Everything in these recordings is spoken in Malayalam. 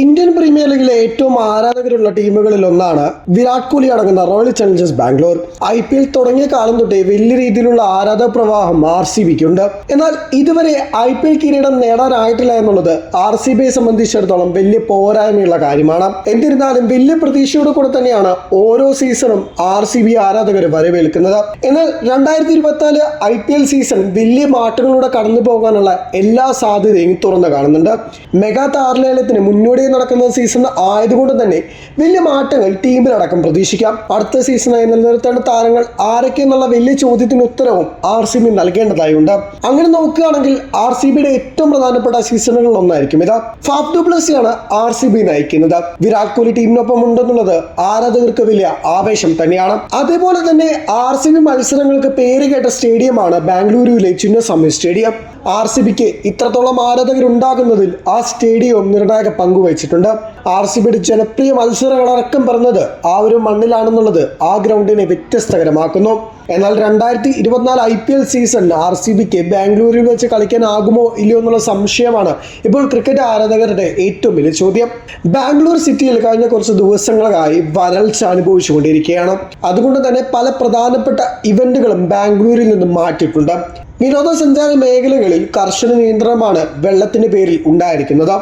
ഇന്ത്യൻ പ്രീമിയർ ലീഗിലെ ഏറ്റവും ആരാധകരുള്ള ടീമുകളിൽ ഒന്നാണ് വിരാട് കോഹ്ലി അടങ്ങുന്ന royal challengers Bangalore. I P L തുടങ്ങിയ കാലം തൊട്ടേ വലിയ രീതിയിലുള്ള ആരാധക പ്രവാഹം ആർ സി ബിക്കുണ്ട് എന്നാൽ ഇതുവരെ ഐ പി എൽ കിരീടം നേടാനായിട്ടില്ല എന്നുള്ളത് ആർ സി ബിയെ സംബന്ധിച്ചിടത്തോളം വലിയ പോരായ്മയുള്ള കാര്യമാണ്. എന്നിരുന്നാലും വലിയ പ്രതീക്ഷയോട് കൂടെ തന്നെയാണ് ഓരോ സീസണും ആർ സി ബി ആരാധകർ വരവേൽക്കുന്നത്. എന്നാൽ രണ്ടായിരത്തി ഇരുപത്തിനാല് ഐ പി എൽ സീസൺ വലിയ മാറ്റങ്ങളിലൂടെ കടന്നു പോകാനുള്ള എല്ലാ സാധ്യതയും തുറന്നു കാണുന്നുണ്ട്. മെഗാ താരലേലത്തിന് മുന്നോടി നടക്കുന്ന സീസൺ ആയതുകൊണ്ട് തന്നെ വലിയ മാറ്റങ്ങൾ ടീമിലടക്കം പ്രതീക്ഷിക്കാം. അടുത്ത സീസണായി നിലനിർത്തേണ്ട താരങ്ങൾ ആരൊക്കെ എന്നുള്ള വലിയ ചോദ്യത്തിന് ഉത്തരവും ആർ സി ബി നൽകേണ്ടതായുണ്ട്. അങ്ങനെ നോക്കുകയാണെങ്കിൽ ആർ സി ബിയുടെ ഏറ്റവും പ്രധാനപ്പെട്ട സീസണുകളിൽ ഒന്നായിരിക്കും ഇത്. ഫാഫ് ഡുപ്ലസിയാണ് ആർ സി ബി നയിക്കുന്നത്. വിരാട് കോഹ്ലി ടീമിനൊപ്പം ഉണ്ടെന്നുള്ളത് ആരാധകർക്ക് വലിയ ആവേശം തന്നെയാണ്. അതേപോലെ തന്നെ ആർ സി ബി മത്സരങ്ങൾക്ക് പേര് കേട്ട സ്റ്റേഡിയമാണ് ബാംഗ്ലൂരുവിലെ ചിന്നസ്വാമി സ്റ്റേഡിയം. ആർ സി ബിക്ക് ഇത്രത്തോളം ആരാധകരുണ്ടാകുന്നതിൽ ആ സ്റ്റേഡിയം നിർണായക പങ്കുവഹിച്ചിട്ടുണ്ട്. ആർ സി ബിയുടെ ജനപ്രിയ മത്സരങ്ങളടക്കം പറഞ്ഞത് ആ ഒരു മണ്ണിലാണെന്നുള്ളത് ആ ഗ്രൗണ്ടിനെ വ്യത്യസ്തകരമാക്കുന്നു. എന്നാൽ രണ്ടായിരത്തി ഇരുപത്തിനാല് I P L season R C ബിക്ക് ബാംഗ്ലൂരിൽ വെച്ച് കളിക്കാനാകുമോ ഇല്ലയോ എന്നുള്ള സംശയമാണ് ഇപ്പോൾ ക്രിക്കറ്റ് ആരാധകരുടെ ഏറ്റവും വലിയ ചോദ്യം. ബാംഗ്ലൂർ സിറ്റിയിൽ കഴിഞ്ഞ കുറച്ച് ദിവസങ്ങളായി വരൾച്ച അനുഭവിച്ചുകൊണ്ടിരിക്കുകയാണ്. അതുകൊണ്ട് തന്നെ പല പ്രധാനപ്പെട്ട ഇവന്റുകളും ബാംഗ്ലൂരിൽ നിന്നും മാറ്റിയിട്ടുണ്ട്. വിനോദസഞ്ചാര മേഖലകളിൽ കർശന നിയന്ത്രണമാണ് വെള്ളത്തിന്റെ പേരിൽ ഉണ്ടായിരിക്കുന്നത്.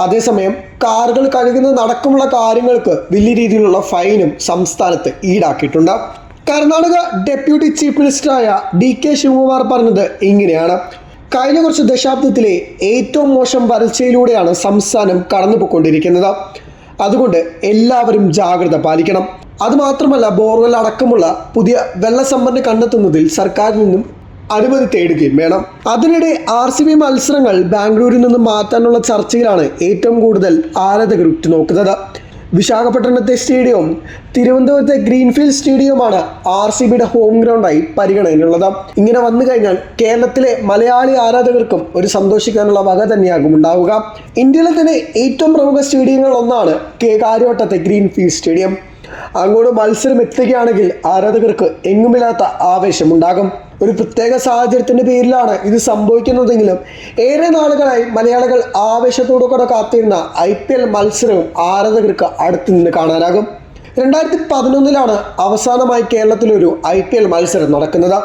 അതേസമയം കാറുകൾ കഴുകുന്നതടക്കമുള്ള കാര്യങ്ങൾക്ക് വലിയ രീതിയിലുള്ള ഫൈനും സംസ്ഥാനത്ത് ഈടാക്കിയിട്ടുണ്ട്. കർണാടക ഡെപ്യൂട്ടി ചീഫ് മിനിസ്റ്ററായ ഡി കെ ശിവകുമാർ പറഞ്ഞത് ഇങ്ങനെയാണ്. കഴിഞ്ഞ കുറച്ച് ദശാബ്ദത്തിലെ ഏറ്റവും മോശം വരൾച്ചയിലൂടെയാണ് സംസ്ഥാനം കടന്നുപോയിക്കൊണ്ടിരിക്കുന്നത്. അതുകൊണ്ട് എല്ലാവരും ജാഗ്രത പാലിക്കണം. അതുമാത്രമല്ല ബോർവെൽ അടക്കമുള്ള പുതിയ വെള്ളസമ്പന്ന കണ്ടെത്തുന്നതിൽ സർക്കാരിൽ നിന്നും അനുമതി തേടുകയും വേണം. അതിനിടെ ആർ സി ബി മത്സരങ്ങൾ ബാംഗ്ലൂരിൽ നിന്ന് മാറ്റാനുള്ള ചർച്ചയിലാണ് ഏറ്റവും കൂടുതൽ ആരാധകർ ഉറ്റുനോക്കുന്നത്. വിശാഖപട്ടണത്തെ സ്റ്റേഡിയവും തിരുവനന്തപുരത്തെ ഗ്രീൻഫീൽഡ് സ്റ്റേഡിയവുമാണ് ആർ സി ബിയുടെ ഹോം ഗ്രൗണ്ടായി പരിഗണനയിലുള്ളത്. ഇങ്ങനെ വന്നു കഴിഞ്ഞാൽ കേരളത്തിലെ മലയാളി ആരാധകർക്കും ഒരു സന്തോഷിക്കാനുള്ള വക തന്നെയാകും ഉണ്ടാവുക. ഇന്ത്യയിലെ തന്നെ ഏറ്റവും പ്രമുഖ സ്റ്റേഡിയങ്ങളിൽ ഒന്നാണ് കെ കാര്യവട്ടത്തെ ഗ്രീൻഫീൽഡ് സ്റ്റേഡിയം. അങ്ങോട്ട് മത്സരം എത്തുകയാണെങ്കിൽ ആരാധകർക്ക് എങ്ങുമില്ലാത്ത ആവേശമുണ്ടാകും. ഒരു പ്രത്യേക സാഹചര്യത്തിന്റെ പേരിലാണ് ഇത് സംഭവിക്കുന്നതെങ്കിലും ഏറെ നാളുകളായി മലയാളികൾ ആവേശത്തോടു കൂടെ കാത്തിരുന്ന ഐ പി എൽ മത്സരവും ആരാധകർക്ക് അടുത്ത് നിന്ന് കാണാനാകും. രണ്ടായിരത്തി പതിനൊന്നിലാണ് അവസാനമായി കേരളത്തിലൊരു ഐ പി എൽ മത്സരം നടക്കുന്നത്.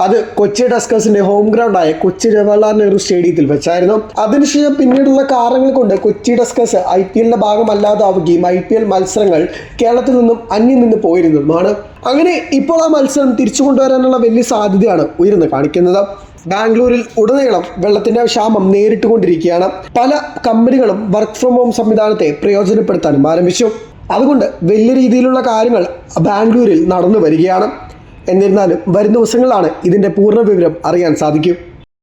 അത് കൊച്ചി ഡസ്കസിന്റെ ഹോം ഗ്രൗണ്ടായ കൊച്ചി ജവഹർലാൽ നെഹ്റു സ്റ്റേഡിയത്തിൽ വെച്ചായിരുന്നു. അതിനുശേഷം പിന്നീടുള്ള കാരണങ്ങൾ കൊണ്ട് കൊച്ചി ഡസ്കസ് ഐ പി എല്ലിന്റെ ഭാഗമല്ലാതാവുകയും ഐ പി എൽ മത്സരങ്ങൾ കേരളത്തിൽ നിന്നും അന്യം നിന്ന് പോയിരുന്നതുമാണ്. അങ്ങനെ ഇപ്പോൾ ആ മത്സരം തിരിച്ചു കൊണ്ടുവരാനുള്ള വലിയ സാധ്യതയാണ് ഉയർന്നു കാണിക്കുന്നത്. ബാംഗ്ലൂരിൽ ഉടനീളം വെള്ളത്തിന്റെ ക്ഷാമം നേരിട്ടുകൊണ്ടിരിക്കുകയാണ് പല കമ്പനികളും വർക്ക് ഫ്രം ഹോം സംവിധാനത്തെ പ്രയോജനപ്പെടുത്താനും ആരംഭിച്ചു. അതുകൊണ്ട് വലിയ രീതിയിലുള്ള കാര്യങ്ങൾ ബാംഗ്ലൂരിൽ നടന്നു വരികയാണ്. എന്നിരുന്നാലും വരും ദിവസങ്ങളിലാണ് ഇതിന്റെ പൂർണ വിവരം അറിയാൻ സാധിക്കും.